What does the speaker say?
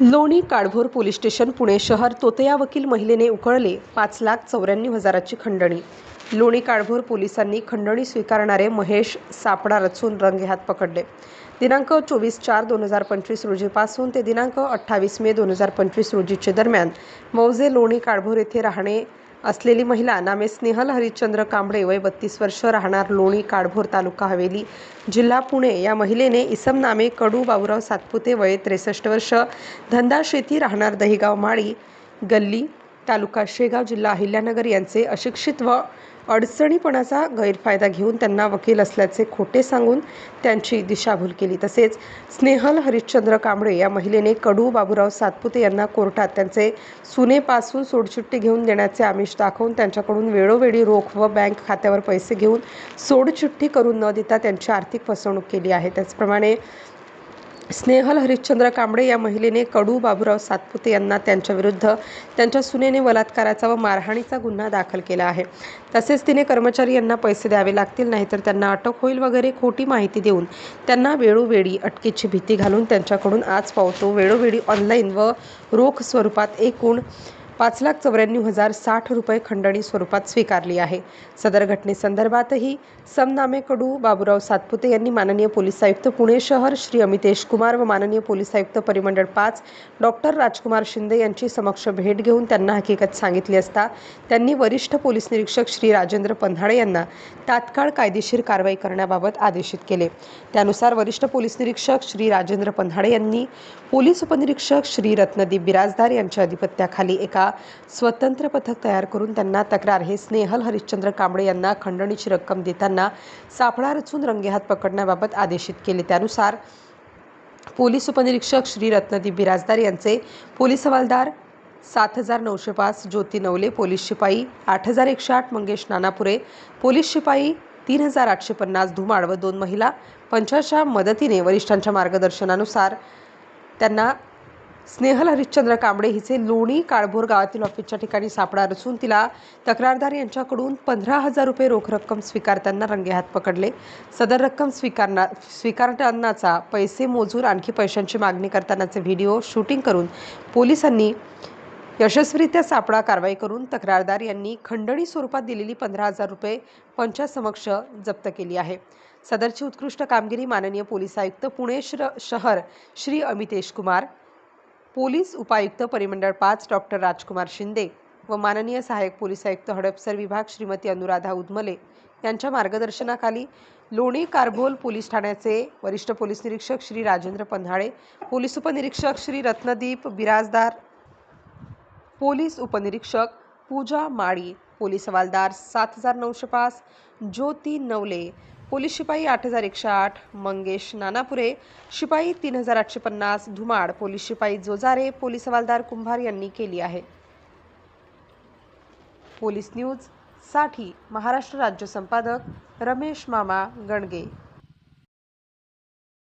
Loni Kalbhor police station Pune शहर तोतया वकील महिलेने उकळले पाच लाख चौऱ्याण्णव हजाराची खंडणी. लोणी काळभोर पोलिसांनी खंडणी स्वीकारणारे महेश सापडा रचून रंगेहात पकडले. दिनांक चोवीस चार दोन हजार पंचवीस रोजीपासून ते दिनांक अठ्ठावीस मे दोन हजार पंचवीस रोजीचे दरम्यान मौजे लोणी काळभोर येथे राहणे असलेली महिला नामे स्नेहल हरिश्चंद्र कांबळे वय बत्तीस वर्ष राहणार लोणी काळभोर तालुका हवेली जिल्हा पुणे. या महिलेने इसम नामे कडू बाबुराव सातपुते वय त्रेसष्ट वर्ष धंदा शेती राहणार दहिगाव माळी गल्ली तालुका शेगाव जिल्हा अहिल्यानगर यांचे अशिक्षित व अडचणीपणाचा गैरफायदा घेऊन त्यांना वकील असल्याचे खोटे सांगून त्यांची दिशाभूल केली. तसेच स्नेहल हरिश्चंद्र कांबळे या महिलेने कडू बाबुराव सातपुते यांना कोर्टात त्यांचे सुनेपासून सोडचिठ्ठी घेऊन देण्याचे आमिष दाखवून त्यांच्याकडून वेळोवेळी रोख व बँक खात्यावर पैसे घेऊन सोडचिठ्ठी करून न देता त्यांची आर्थिक फसवणूक केली आहे. त्याचप्रमाणे स्नेहल हरिश्चंद्र कांबळे या महिलेने कडू बाबुराव सातपुते यांना त्यांच्याविरुद्ध त्यांच्या सुनेने बलात्काराचा व मारहाणीचा गुन्हा दाखल केला आहे. तसेच तिने कर्मचारी यांना पैसे द्यावे लागतील नाहीतर त्यांना अटक होईल वगैरे खोटी माहिती देऊन त्यांना वेळोवेळी अटकेची भीती घालून त्यांच्याकडून आज पावतो. वेळोवेळी ऑनलाईन व रोख स्वरूपात एकूण पाच लाख चौऱ्याण्णव हजार साठ रुपये खंडणी स्वरूपात स्वीकारली आहे. सदर घटनेसंदर्भातही समनामे कडू बाबुराव सातपुते यांनी माननीय पोलीस आयुक्त पुणे शहर श्री अमितेश कुमार व माननीय पोलीस आयुक्त परिमंडळ पाच डॉक्टर राजकुमार शिंदे यांची समक्ष भेट घेऊन त्यांना हकीकत सांगितली असता त्यांनी वरिष्ठ पोलीस निरीक्षक श्री राजेंद्र पन्हाळे यांना तात्काळ कायदेशीर कारवाई करण्याबाबत आदेशित केले. त्यानुसार वरिष्ठ पोलीस निरीक्षक श्री राजेंद्र पन्हाळे यांनी पोलीस उपनिरीक्षक श्री रत्नदीप बिराजदार यांच्या अधिपत्याखाली एका स्वतंत्र पथक तयार करून त्यांना तक्रार. हे स्नेहल हरिश्चंद्र कांबळे यांना खंडणीची रक्कम देताना सापळा रचून रंगेहात पकडण्याबाबत आदेशित केले. त्यानुसार पोलीस उपनिरीक्षक श्री रत्नदीप बिराजदार यांचे पोलीस हवालदार सात हजार नऊशे पाच ज्योती नवले पोलीस शिपाई आठ हजार एकशे आठ मंगेश नानापुरे पोलीस शिपाई तीन हजार आठशे पन्नास धुमाळ व दोन महिला पंचाच्या मदतीने वरिष्ठांच्या मार्गदर्शनानुसार त्यांना स्नेहल हरिश्चंद्र कांबळे हिचे लोणी काळभोर गावातील ऑफिसच्या ठिकाणी सापळा रचून तिला तक्रारदार यांच्याकडून पंधरा हजार रुपये रोख रक्कम स्वीकारताना रंगेहात पकडले. सदर रक्कम स्वीकारणा स्वीकारतानाचा पैसे मोजून आणखी पैशांची मागणी करतानाचे व्हिडिओ शूटिंग करून पोलिसांनी यशस्वीरित्या सापळा कारवाई करून तक्रारदार यांनी खंडणी स्वरूपात दिलेली पंधरा हजार रुपये पंचासमक्ष जप्त केली आहे. सदरची उत्कृष्ट कामगिरी माननीय पोलीस आयुक्त पुणे श्र शहर श्री अमितेश कुमार पोलीस उपायुक्त परिमंडळ पाच डॉक्टर राजकुमार शिंदे व माननीय सहाय्यक पोलीस आयुक्त हडपसर विभाग श्रीमती अनुराधा उदमले यांच्या मार्गदर्शनाखाली लोणी कारभोल पोलीस ठाण्याचे वरिष्ठ पोलीस निरीक्षक श्री राजेंद्र पन्हाळे पोलीस उपनिरीक्षक श्री रत्नदीप बिराजदार पोलीस उपनिरीक्षक पूजा माळी पोलीस हवालदार सात हजार नऊशे पाच ज्योती नवले पोलीस शिपाई आठ हजार एकशे आठ मंगेश नानापुरे शिपाई तीन हजार आठशे पन्नास धुमाड पोलीस शिपाई जोजारे पोलीस हवालदार कुंभार यांनी केली आहे. पोलीस न्यूजसाठी महाराष्ट्र राज्य संपादक रमेश मामा गणगे.